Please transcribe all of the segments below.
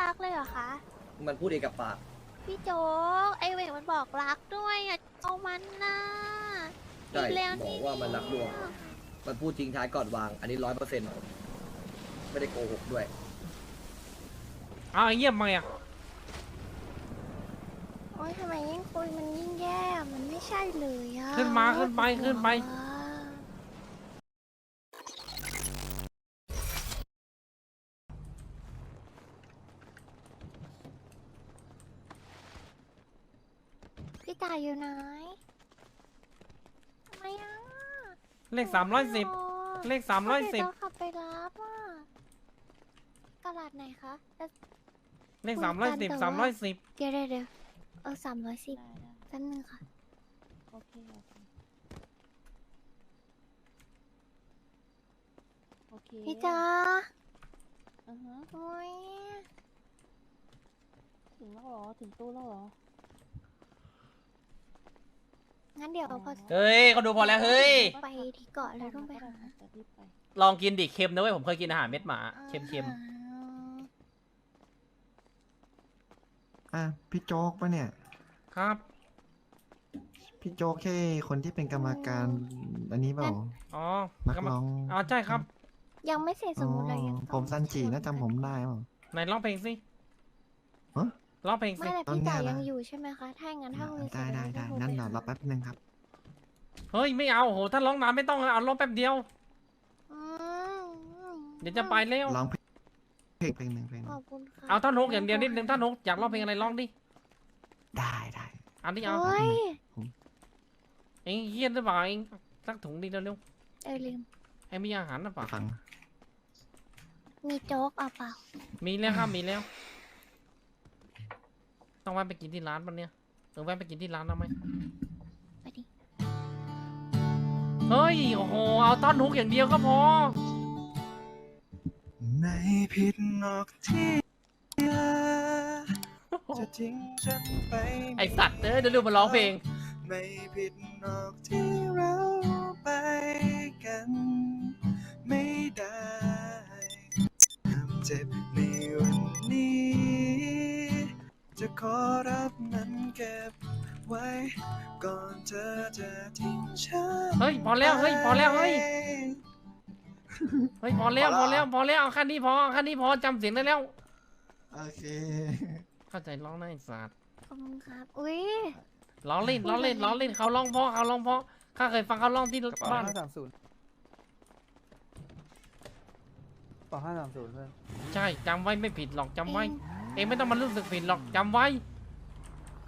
รักเลยเหรอคะ มันพูดเองกับปาก พี่โจ๊กไอเวกมันบอกรักด้วยอะเอามันนะใช่อีแล้วบอกว่ามันรักดวง มันพูดทิ้งท้ายก่อนวาง อันนี้ร้อยเปอร์เซ็นต์ไม่ได้โกหกด้วยเอาไอ้เยี่ยมมาอะโอ๊ยทำไมยิ่งคุยมันยิ่งแย่ มันไม่ใช่เลยอะขึ้นมาขึ้นไปขึ้นไปพี่ตาย อยู่ไหนทำไมอะเลขสามร้อยสิบเลขสามร้อยสิบเดี๋วขับไปรับอะตลาดไหนคะเอ่อเลขคุสามร้อยยกันสิบแต่สามร้ว่าอยสิบเดี๋ยวเดี๋ยวเดี๋ยวเออสามร้อยสิบได้ได้แป๊บนึงค่ะโอเคโอเคโอเคพี่จ๋าอือฮะโอ้ยถึงแล้วเหรอ ถึงตู้แล้วเหรอ งั้นเดี๋ยวพอเฮ้ยเขาดูพอแล้วเฮ้ย ไปที่เกาะแล้วต้องไปหาแต่รีบไปลองกินดิเค็มนะเว้ย ผมเคยกินอาหารเม็ดหมา เค็มเค็มอ่าอะพี่โจ๊กปะเนี่ยๆครับ พี่โจ๊กแค่คนที่เป็นกรรมการอันนี้เปล่าอ๋อนักกำลัร้องอ๋อใช่ครับ ยังไม่เสร็จสอ๋อมุดเลยยังผมซันจีนะจำผมได้เปล่าไหนร้องเพลงสิฮะ ร้องเพลงสิไม่แต่ตอนพี่เนี้จ๋ายนะยังอยู่ใช่ไหมคะ ถ้าอย่างนั้นถ้าคุยเสร็ได้จได้แล้วได้จะโทรงั้นไปเดี๋ยวรอหาแป๊บนึงครับ เฮ้ยไม่เอาโหถ้าร้องนานไม่ต้องเอาร้องแป๊บเดียวอืมเดี๋ยวจะไปแล้วร้องเพลงเพลงเพลงหนึ่งเพลงหขนึ่องบคุณค่ะเอาท่อนฮกอย่างเดียวนิดนึงท่อนฮกอยากร้องเพลงอะไรร้องดิได้ได้อันนี้เอาโอ้ยเองเฮี้ยนหรือเปล่าเองสักถุงดิเร็วเออลืมๆให้มีอาหารหรือเปล่าฟังมีโจ๊กเอาเปล่ามีแล้วครับมีแล้ว ต้องแวะไปกินที่ร้านปะเนี่ยเออแวะไปกินที่ร้านได้ไหมไปดิเฮ้ย โอ้โห เอาท่อนฮุกอย่างเดียวก็พอ ไม่ผิดหรอกที่จะทิ้งฉันไปไอสัตว์เอ้ยเดี๋ยวดูมาร้องเพลง ไม่ผิดหรอกที่เรา ขอรับมันเก็บไว้ ก่อนเธอจะทิ้งฉันเฮ้ยพอแล้วเฮ้ยพอแล้วเฮ้ยไปเฮ้ยพอแล้วพอแล้วพอแล้วเอาแค่นี้พอเอาแค่นี้พอจำเสียงได้แล้ว โอเคเข้าใจร้องนะไอ้สัตว์ขอบคุณครับ อุ้ยร้องเล่นร้องเล่นร้องเล่นเขาร้องเพราะเขาร้องเพราะข้าเคยฟังเขาร้องที่บ้านห้าสามศูนย์ต่อห้าสามศูนย์เพื่อน ใช่จำไว้ไม่ผิดหรอกจำไว้ เอง เองไม่ต้องมารู้สึกผิดหรอกจำไว้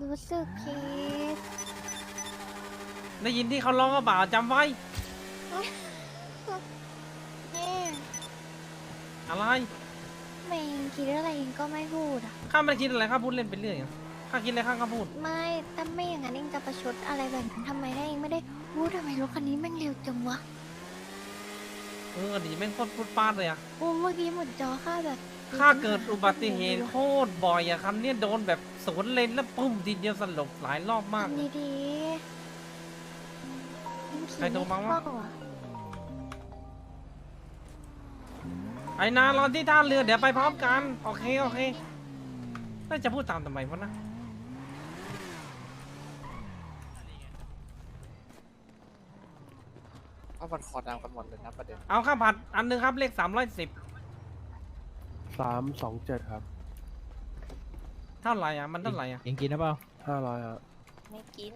รู้สึกผิดได้ยินที่เขาร้องก็เปล่าจำไว้เนี่ยอะไรเมงคิดอะไรเองก็ไม่พูดอะ ข้าไม่ได้คิดอะไรข้าพูดเล่นไปเรื่อยอะข้าคิดอะไรข้าก็พูด ไม่ถ้าไม่อย่างนั้นเองจะประชดอะไรแบบนั้นทำไมได้เองไม่ได้พูดทำไมรถคันนี้แม่งเร็วจังวะ เออดีแม่งโคตรพูดปาดเลยอะโอ้เมื่อกี้หมดจอค่าแบบ ข้าเกิดอุบัติเหตุโคตรบ่อยอะคันเนี้ยโดนแบบสวนเลนแล้วปุ้มทีเดียวสลบหลายรอบมาก ทำเลยดีๆเองขี่ใครโทรมาไวะเข้อะไอ้นารอที่ท่าเรือเดี๋ยวไปพร้อมกัน โอเค โอเค น่าจะพูดตามทำไมวะนะ เอามันคอดามกันหมดเลยนะประเด็น เอาข้าวผัดอันหนึงครับเลขสามร้อยสิบ สามสองเจ็ดครับเท่าไหร่อะมันเท่าไหร่อะยังกินนะเปล่าห้าร้อยครับไม่กิน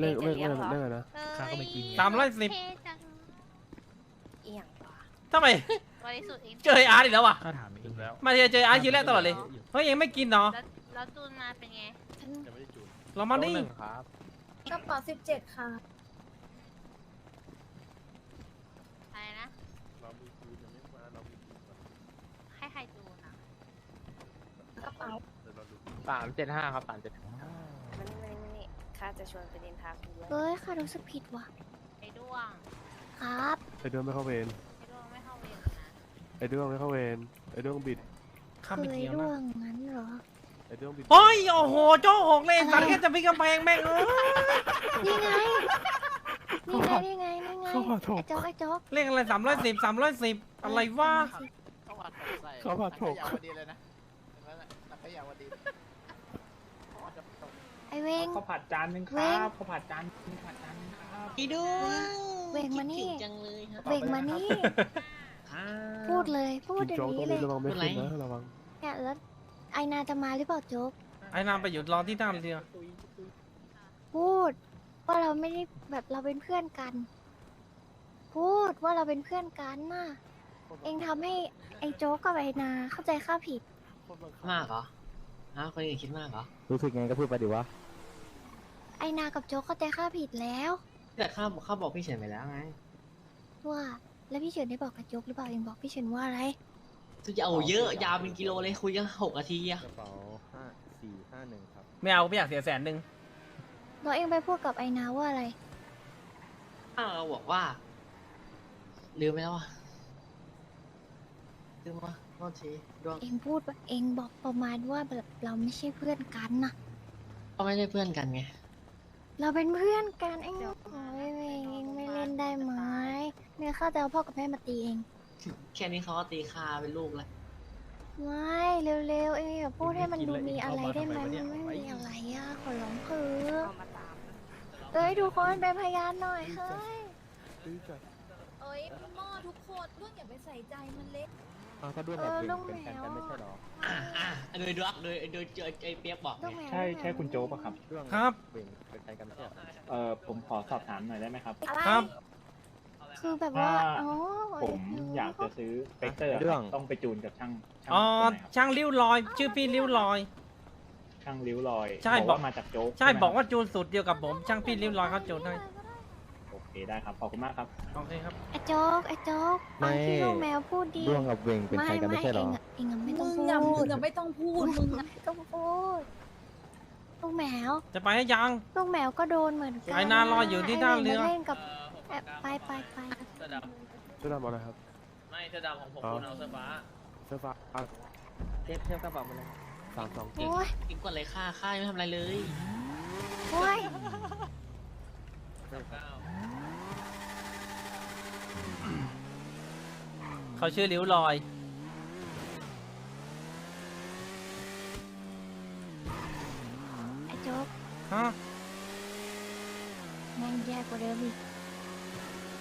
เลขเลขเดี๋เลยวขเหรอเลขอะไรนะ ข้าก็ไม่กินสามร้อยสิบเท่จังเอียงว่ะทำไมบริสุทธิ์เองเจอไอ้อาร์ตอีกแล้ววะข้าถามเองแล้วมาเจอเจอไอ้อาร์ตคิวแรกตลอดเลยเฮ้ยยังไม่กินเนาะแล้วแล้วจูนมาเป็นไงฉันเรามาดิ หนึ่งครับ กระเป๋าสิบเจ็ดค่ะ อะไรนะให้ใครจูนอะ กระเป๋าสามเจ็ดห้าครับสามเจ็ดมันนี่มันนี่มันนี่ข้าจะชวนไปเดินทางคุณด้วยเฮ้ยค่ะรู้สึกผิดว่ะ ไอ้ด้วงครับ ไอ้ด้วงไม่เข้าเวรไอ้ด้วงไม่เข้าเวรนะ ไอ้ด้วงไม่เข้าเวรไอ้ด้วงบิดข้าเคไม่ยเกี่ยวร่วนะงงั้นเหรอ ไอ้ด้วงบิดโอ้ย โอ้โห โจ้หกเลยสัตว์แค่จะพิกกำแพงแม่งเออนี่ไง นี่ไง นี่ไง นี่ไง เขาขอโทไอ้ษโจ๊กไอ้โจ๊กเลขอะไรสามร้อยสิบสามร้อยสิบอะไรวะ เข้ามาใส่เขามาถกยาวพอดีเลยนะ ละแต่ก็อย่าวันดีไอเวง ข้าวผัดจานหนึ่งคเว้รัง บข้าวผัดจานข้าวผัดจานหนึงครับพี่ด้วงเวงมานี่ คิดถึงจังเลยครับเวงมานี่ครับพูดเลยพูดกินเดี๋ยโจ๊วกตรงนี้เลนี้ยระวังไม่ขึ้นนะระวังเนี่ยแล้วไอนาจะมาหรือเปล่าโจ๊กไอ้นามไปหยุดรอที่ท่าเรือ พูด ว่าเราไม่ได้แบบเราเป็นเพื่อนกัน พูดว่าเราเป็นเพื่อนกันน่ะเองทำให้ไอโจ๊กกับไอนาเข้าใจข้าผิดมากเหรอ ฮะคนอื่นคิดมากเหรอรู้สึกไงก็พูดไปดิวะ ไอนากับโจ๊กเข้าใจข้าผิดแล้ว แต่ข้าข้าบอกพี่เฉินไปแล้วไงว่า แล้วพี่เฉินได้บอกกับโจ๊กหรือเปล่าเองบอกพี่เฉินว่าอะไรทุกอย่างโอ้เยอะยาวเป็นกิโลเลยคุยกันหกนาทีอะกระเป๋าห้าสี่ห้าหนึ่งครับไม่เอาไม่อยากเสียแสนหนึ่งแล้วเองไปพูดกับไอนาว่าอะไรข้าบอกว่าลืมไปแล้วอะลืมวะ โทษทีดวงเองพูดว่าเองบอกประมาณว่าแบบเราไม่ใช่เพื่อนกันนะก็ไม่ได้เพื่อนกันไง เราเป็นเพื่อนกันเองโอ้ยเวงเองไม่เล่นได้ไหมเนี่ยข้าจะเอาพ่อกับแม่มาตีเอง แค่นี้เขาก็ตีข้าเป็นลูกแล้วไม่เร็วๆเองอย่าพูดให้มันดูมีอะไรได้ไหมมันไม่มีอะไรอะขอร้องเถอะเอามาตามเอ้ยทุกคนเป็นพยานหน่อยเฮ้ยตื้อจัดเอ้ยหม้อทุกคนด้วงอย่าไปใส่ใจมันเล็ก อ้าวถ้าด้วยเอแบบอเวลูกงเป็นแฟนแมกันวไม่ใช่หรออะอะโดยดวงโดยโดยเจอไอ้เปียกบอกลูกไงแมวใช่ลูกแมวใช่คุณโจ๊กปะครับเรื่องครับเวงเป็นแฟนกันไม่ใช่หรอเอ่อผมขอสอบถามหน่อยได้ไหมครับ อะไรครับ คือแบบว่าถ้าอ๋อผมอยากจะซื้อสเปกเตอร์ครับต้องไปจูนกับช่างช่างอ๋อคนไหนครับช่างริ้วลอย ชื่อพี่ริ้วลอย ช่างริ้วรอยใช่บอกบอก ว่ามาจากโจ๊กใช่ไหมบอกครัว่าจูนสูตรเดียวกับผม ช่างพี่ริ้วลอยเขาจูนให้โอ เคได้ครับ ขอบคุณมากครับ โอเคครับ ไอ้โจ๊กไอ้โจ๊กฟังที่ลูกแมวพูดดีด้วงกับเวงเป็นแฟนกันไม่ใช่หรอ เองอะเองอะไม่ต้มึองงพูดอะมึงอะไม่ต้องพูด มึงอะไม่ต้องพูด ลูกแมว จะไปให้ยัง ลูกแมวก็โดนเหมือนกันไอ้นารออยู่ที่ท่าเรือไวงมเล่นกับแอบไปไปไปเสื้อดเสื้อดำเอาอะไรครับำไม่เสื้อดำของผมอ๋อคุณเอาเสื้อฟ้า เสื้อฟ้าอะเทียบเทียบกระเป๋ามาเลยสามสองโอ้ยกินกว่าเลยค่าค่าไม่ทำอะไรเลยโอ้ย เขาชื่อริ้วลอย ไอ้โจ๊กฮะ แม่งแย่กว่าเดิมอีก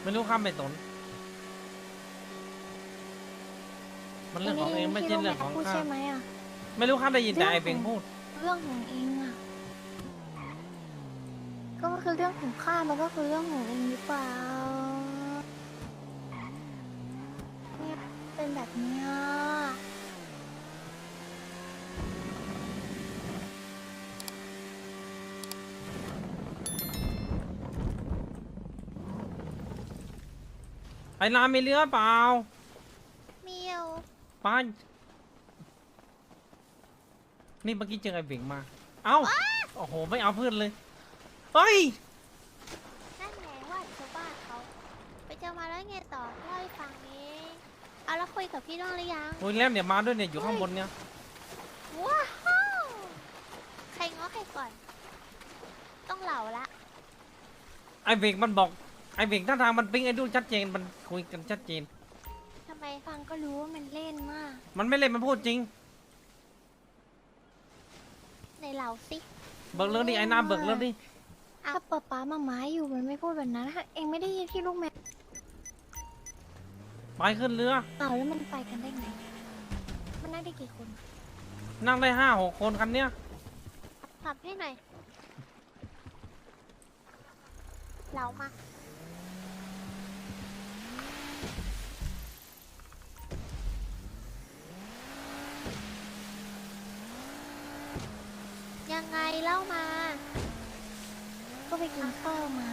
ไม่รู้ข้ามไปสนมันเรื่องของเองไม่ใช่เรื่องของพูดข้า ใช่ไหมอะไม่รู้ข้ามได้ยินแต่ไอ้เบงพูด เรื่องของเองอะก็คือเรื่องของข้ามันก็คือเรื่องของเองหรือเปล่าเนี่ยเป็น แบบเนี้ยไอ้นามมีเรือเปล่าเมียวไปนี่เมื่อกี้เจอไอ้เบงมา เอ้า โอ้โห ไม่เอาเพื่อนเลย เฮ้ย นั่นไงว่าชาวบ้านเขา ไปเจอมาแล้วไงต่อเล่าให้ฟังนี้ เอาแล้วคุยกับพี่น้องหรือยังคุยแล้วเนี่ยมาด้วยเนี่ยอยู่ข้างบนเนี่ยว้าวใครง้อใครก่อน ต้องเหล่าละไอ้เบงมันบอกไอ้เบงท่าทางมันปิ๊งไอ้ดูชัดเจนมันคุยกันชัดเจน ทำไมฟังก็รู้ว่ามันเล่นมากมันไม่เล่นมันพูดจริง ในเหล่าสิเบิกเรื่องดิไอ้นามเบิกเรื่องดิถ้าป๊าป๊ามาม้าอยู่มันไม่พูดแบบนั้นถ้าเองไม่ได้ยินที่ลูกแมว ไปขึ้นเรือเปล่าแล้วมันไปกันได้ไง มันนั่งได้กี่คนนั่งได้ห้าหกคนคันเนี้ยขับให้หน่อยเหล่ามายังไงเล่ามา ก็ไปกินข้าวมา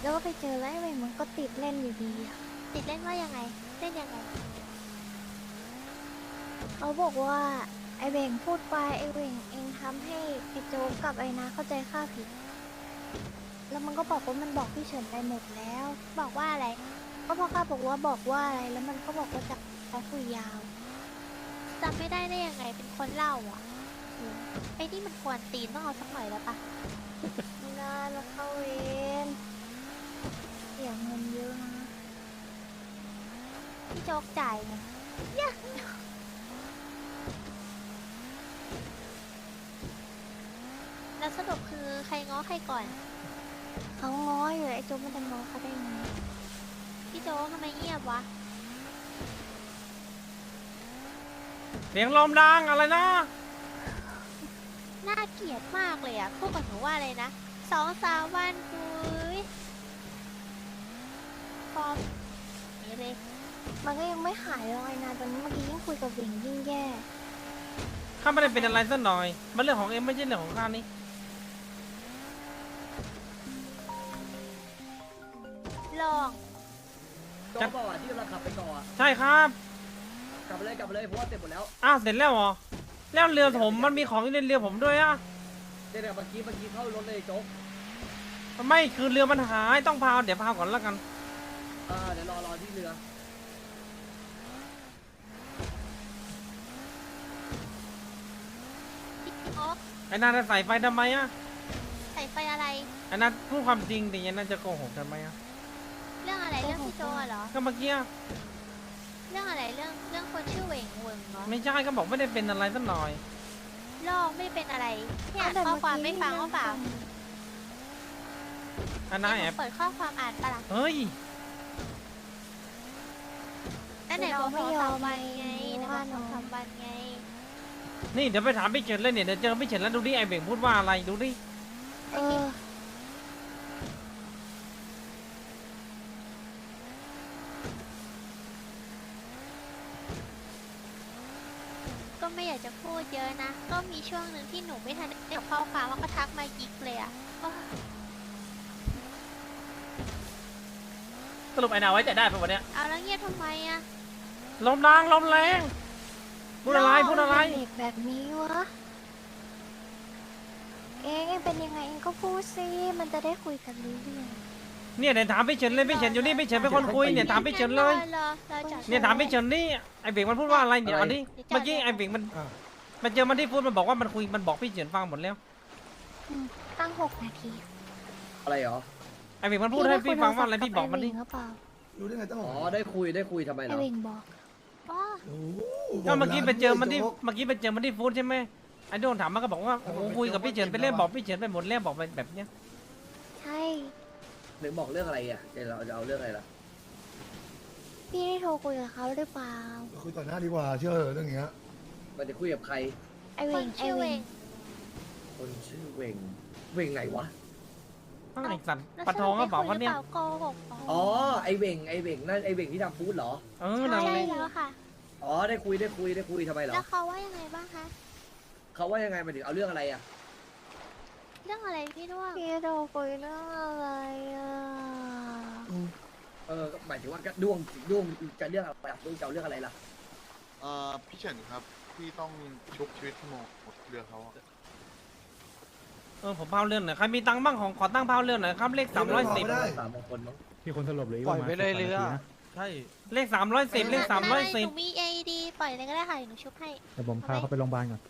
แล้วก็ไปเจอแล้วไอ้เวงมันก็ติดเล่นอยู่ดีอะ ติดเล่นว่ายังไง เล่นยังไง เขาบอกว่า ไอเวงพูดไปไอเวงเองทำให้ไอโจ๊กกับไอนาเข้าใจข้าผิด แล้วมันก็บอกว่ามันบอกพี่เฉินไปหมดแล้ว บอกว่าอะไร ก็เพราะข้าบอกว่าบอกว่าอะไร แล้วมันก็บอกว่าจะเขาคุยยาวจำไม่ได้ได้ยังไงเป็นคนเล่าอะไอ้นี่มันควรตีนต้องเอาสักหน่อยแล้วปะไม่ได้แล้วเข้าเวรเสียเงินเยอะนะ พี่โจ๊กจ่ายไงเนี่ยสรุปคือใครง้อใครก่อน เขาง้ออยู่ไอ้โจ๊กมันจะง้อเขาได้ไงพี่โจ๊กทำไมเงียบวะ เสียงลมดังอะไรนะ น่าเกลียดมากเลยอะพูดกับหนูว่าอะไรนะสองสามวันคุยพอนี่เลย มันก็ยังไม่หายเลยนะตอนนี้เมื่อกี้ยิ่งคุยกับวิงยิ่งแย่ ข้าไม่ได้เป็นอะไรสักหน่อย มันเรื่องของเอ็มไม่ใช่เรื่องของข้านี่ ลองโจ๊กบอกว่าที่กำลังขับไปก่อนอะใช่ครับ กลับไปเลยกลับไปเลยเพราะว่าเสร็จหมดแล้วอ้าวเสร็จแล้วเหรอ แล้วเรือผมมันมีของอยู่ในเรือผมด้วยอะเดี๋ยวๆเมื่อกี้เมื่อกี้เข้ารถเลยโจ๊กไม่คือเรือมันหายต้องพาวเดี๋ยวพาวก่อนแล้วกันอ่าเดี๋ยวรอรอที่เรือ พี่โอ๊คไอ้นาจะใส่ไฟทำไมอะใส่ไฟอะไร ไอ้นาพูดความจริงดิไอ้นาจะโกหกทำไมอะเรื่องอะไรเรื่องพี่โจอะเหรอ ก็เมื่อกี้อะเรื่องอะไรเรื่องเรื่องคนชื่อเหวงเวงเหรอไม่ใช่ก็บอกไม่ได้เป็นอะไรสักหน่อย ลอกไม่ได้เป็นอะไรเนี่ยข้อความไม่ฟังว่าเปล่าอันนาแอบเปิดข้อความอ่านปะล่ะเฮ้ยนั่นไหนบอกสองสามวันไงนะบอกสองสามวันไง นี่เดี๋ยวไปถามพี่เฉินเลยเนี่ยเดี๋ยวเจอพี่เฉินแล้วดูดิไอเบ่งพูดว่าอะไรดูดิเออก็ไม่อยากจะพูดเยอะนะ ก็มีช่วงหนึ่งที่หนูไม่ทันได้ตอบข้อความว่าก็ทักมายิกเลยอะโอ้ยสรุปไอ้นาไว้ใจได้ปะวันเนี้ยเอาแล้วเงียบทำไมอะลมแรงลมแรง พูดอะไรพูดอะไร เด็กแบบนี้วะ เองเป็นยังไงเองก็พูดสิมันจะได้คุยกันรู้เรื่องเนี่ยเดี๋ยวถามพี่เฉินเลยพี่เฉินอยู่นี่พี่เฉินเป็นคนคุยเนี่ยถามพี่เฉินเลยรอรอจอดเนี่ยถามพี่เฉินนี่ไอเบ่งมันพูดว่าอะไรเนี่ยอะไรเอาดิเมื่อกี้ไอเบ่งมันมันเจอมันที่พูดมันบอกว่ามันคุยมันบอกพี่เฉินฟังหมดแล้วอืมตั้งหกนาทีอะไรเหรอ ไอเบ่งมันพูดให้พี่ฟังว่าอะไรพี่บอกมันดิไเวงหรือเปล่ารู้ได้ไงต้องอ๋อได้คุยได้คุยทำไมเหไอรอเวงบอก อ๋อก็เมื่อกี้ไปเจอมันที่เมื่อกี้ไปเจอมันที่ฟูดใช่ไหมไอโดนถามมันก็บอกว่าโอ้โหคุยกับพี่เฉินไปเล่นบอกพี่เฉินไปหมดแล้วบอกไปแบบเนี้ยใช่ หรือบอกเรื่องอะไรอะเดี๋ยวเราจะเอาเรื่องอะไรล่ะพี่ได้โทรคุยกับเขาหรือเปล่า คุยต่อหน้าดีกว่าเชื่อเรื่องเงี้ยมันจะคุยกับใคร ไอเวงไอเวงคนชื่อเวงเวงไหนวะ อ้าวไอสัตว์ปะทองก็บอกว่าเนี่ยโกหกอ๋อ ไอเวงไอเวงนั่นไอเวงที่ทำฟู้ดเหรอ เออนั่นใช่เลยแล้วค่ะ อ๋อได้คุยได้คุยได้คุยทำไมเหรอแล้วเขาว่ายังไงบ้างคะ เขาว่ายังไงหมายถึงเอาเรื่องอะไรอะเรื่องอะไรพี่ด้วงพี่โทรคุยเรื่องอะไรอะเออก็หมายถึงว่าด้วงด้วงจะเรื่องอะไรอะด้วงจะเอาเรื่องอะไรล่ะเอ่อพี่เฉินครับ พี่ต้องชุบชีวิตพี่โมเรือเขาอะเออผมพาวเรื่องหน่อยใครมีตังค์บ้างของขอตั้งพาวเรื่องหน่อยครับเลขสามร้อยสิบสามมงคลมั้งพี่คนสลบเลยปล่อยไปเลยเรือ ใช่ เลขสามร้อยสิบเลขสามร้อยสิบหนูมี AED ปล่อยเลยก็ได้ค่ะเดี๋ยวหนูชุบให้ เดี๋ยวผมพาเขาไปโรงพยาบาลก่อน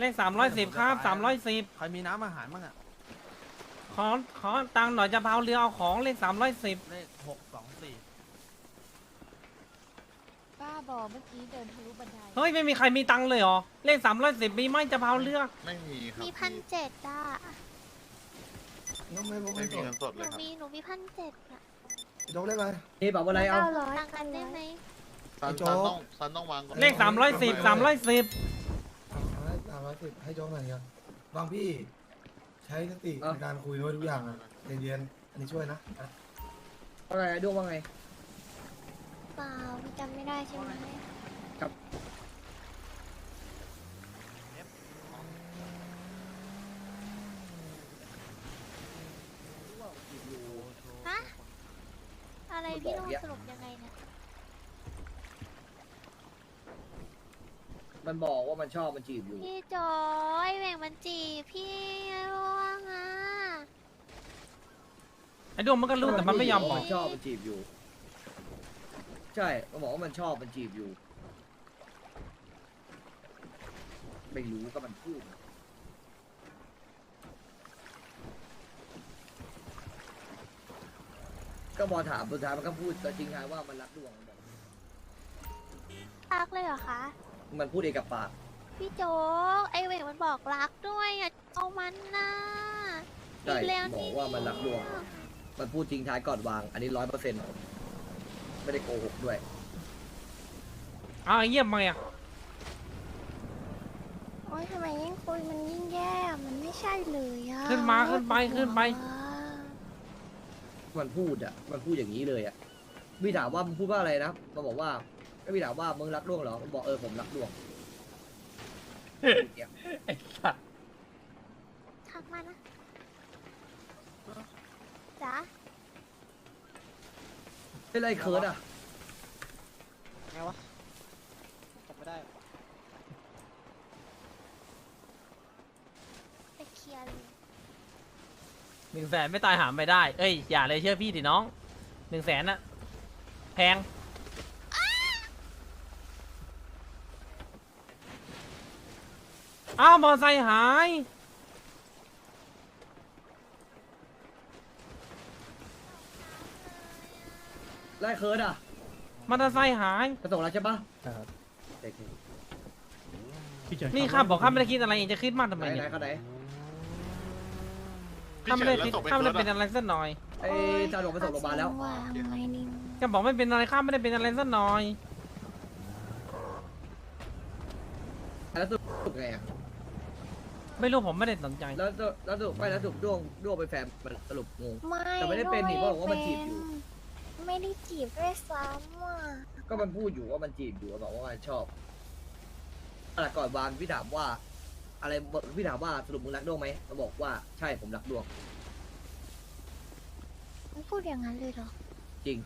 เลขสามร้อยสิบครับสามร้อยสิบใครมีน้ำอาหารบ้างอะ ขอขอตังค์หน่อยจะพาวเรือเอาของเลขสามร้อยสิบเลขหกสองสี่ป้าบอกเมื่อกี้เดินทะลุบันไดเฮ้ยไม่มีใครมีตังค์เลยเหรอ เลขสามร้อยสิบมีไหมจะพาวเรือ ไม่มีครับมีพันเจ็ดอะน้องไม่ไม่มีเงินสดหเลยนูครับมีหนูมีพันเจ็ดอะ ยกเล่นอะไรนี่บอกว่าอะไรเอาตังค์กันได้ไหมซันโจ๊ซันก ต้องซันต้องวางก่อนเลขสามร้อยสิบสามร้อยสิบให้สามร้อยสิบให้โจ๊กหน่อยครับบางพี่ ใช้สติเอ้าในการคุยด้วยทุกอย่างอะเรียนๆอันนี้ช่วยนะอะว่าไงด้วงว่าไง เปล่าพี่จำไม่ได้ใช่ไหม ฮะ อะไร พี่ต้องสรุปยังไงเนี่ยมันบอกว่ามันชอบมันจีบอยู่ พี่จอยแหว่งมันจีบพี่ร่วงอะ ไอ้ดวงมันก็รู้แต่มันไม่ยอมบอกมันชอบมันจีบอยู่ ใช่ มันบอกว่ามันชอบมันจีบอยู่ ไม่รู้ก็มันพูด ก็บอถามสุดท้ายมันก็พูดแต่จริงท้ายว่ามันรักดวงมันบอกรักเลยเหรอคะ มันพูดเองกับปาก พี่โจ๊กไอเหว่งมันบอกรักด้วยอะเอามันนะใช่อีกแล้วบอนี่กว่ามันรักลวง มันพูดทิ้งท้ายก่อนวาง อันนี้ร้อยเปอร์เซ็นต์ไม่ได้โกหกด้วย อ้าวไอ้เยี่ยมมาอะโอ๊ยทำไมยิ่งคุยมันยิ่งแย่อะมันไม่ใช่เลยอะขึ้นมาขึ้นไปขึ้นไป มันพูดอะ มันพูดอย่างนี้เลยอะพี่ถามว่ามึงพูดว่าอะไรนะมันบอกว่าก็พี่ถามว่ามึงรักล่วงเหรอมันบอกเออผมรักล่วงพูดอย่างเงี้ยไอ้สัสทักมานะจ๋าเป็นไรเคิร์ดอะไงวะจับไม่ได้ ไปเคลียร์เลย หนึ่งแสนไม่ตายหาไม่ได้ เอ้ยอย่าเลยเชื่อพี่ดิน้องหนึ่งแสนอะแพง อ้าวมอไซค์หาย ไล่เคิร์ดอะมอเตอร์ไซค์หาย กระส่งแล้วใช่ปะครับโอเคนี่ข้าบอกข้าไม่ได้คิดอะไรเองจะคิดมากทำไหไมนเนี่ไหนยเขาไหน ข้าไม่ได้คิดข้าไม่ได้เป็นอะไรสักหน่อยไอ้จานหลงไปส่งโรงพยาบาลแล้วว่าทำไมนี่ก็บอกไม่เป็นอะไรข้าไม่ได้เป็นอะไรสักหน่อย แล้วสรุปไงอะไม่รู้ผมไม่ได้สนใจ แล้วสรุปแล้วสรุปไม่แล้วสรุปด้วงด้วงเป็นแฟนมันสรุปงง ไม่แต่ไม่ได้เป็นนี่เพราะบอกว่ามันจีบอยู่ ไม่ได้จีบด้วยซ้ำอะก็มันพูดอยู่ว่ามันจีบอยู่บอกว่ามันชอบแต่ก่อนวางพี่ถามว่า อะไรพี่ถามว่าสรุปมึงรักด้วงไหมมันบอกว่าใช่ผมรักด้วงมันพูดอย่างนั้นเลยเหรอจริง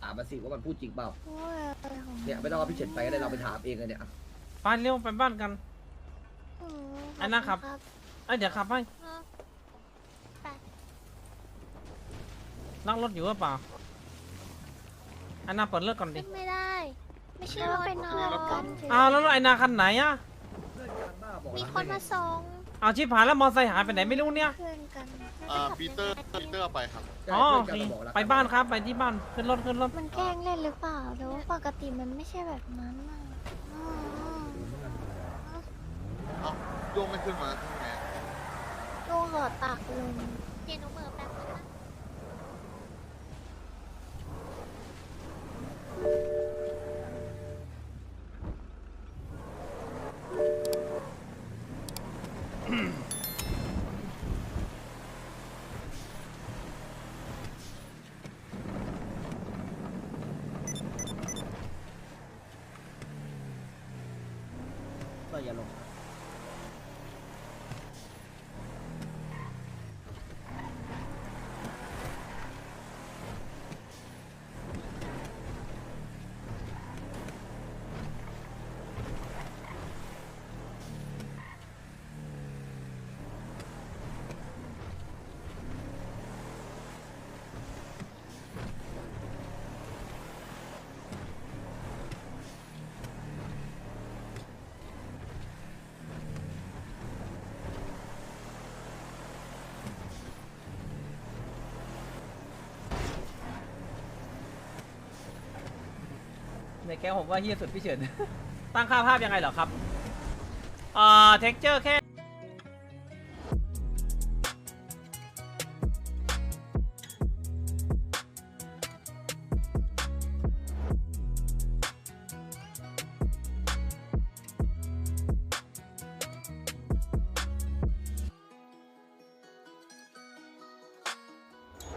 ถามมาสิว่ามันพูดจริงเปล่าโอ้ยอะไรของเนี่ยไม่ต้องเอาพี่เฉินไปก็ได้เราไปถามเองเลยเนี่ยอะไปเร็วไปบ้านกันอืมอันนั้นครับเอ้ยเดี๋ยวขับให้ครับไปนั่งรถอยู่หรือเปล่าอันน่าเปิดเลิกก่อนดิ ขึ้นไม่ได้ ไม่ใช่รถเป็นรถกันเฉยอ้าวแล้วรถไอ้นาคันไหนอะ มีรักคนมาส่งเอาชิบหายแล้วมอไซค์หายไปไหนไม่รู้เนี่ย เพื่อนกันเอ่อปีเตอร์ปีเตอร์เอาไปครับใช่อ๋อเพื่โอนเคกันบอกรักไปบ้านครับไปที่บ้านขึ้นรถขึ้นรถ มันแกล้งเล่นหรือเปล่าหรือว่าปกติมันไม่ใช่แบบนั้นอะอืมเอ้าโยงไม่ขึ้นมาขึ้นไงลูกเหอตักลงเดี๋ยวหนูเหมือแป๊บนึงนะ ก็ แก้วผมว่าเฮียสุดพี่เฉิน ตั้งค่าภาพยังไงเหรอครับอ่าเท็กเจอร์แค่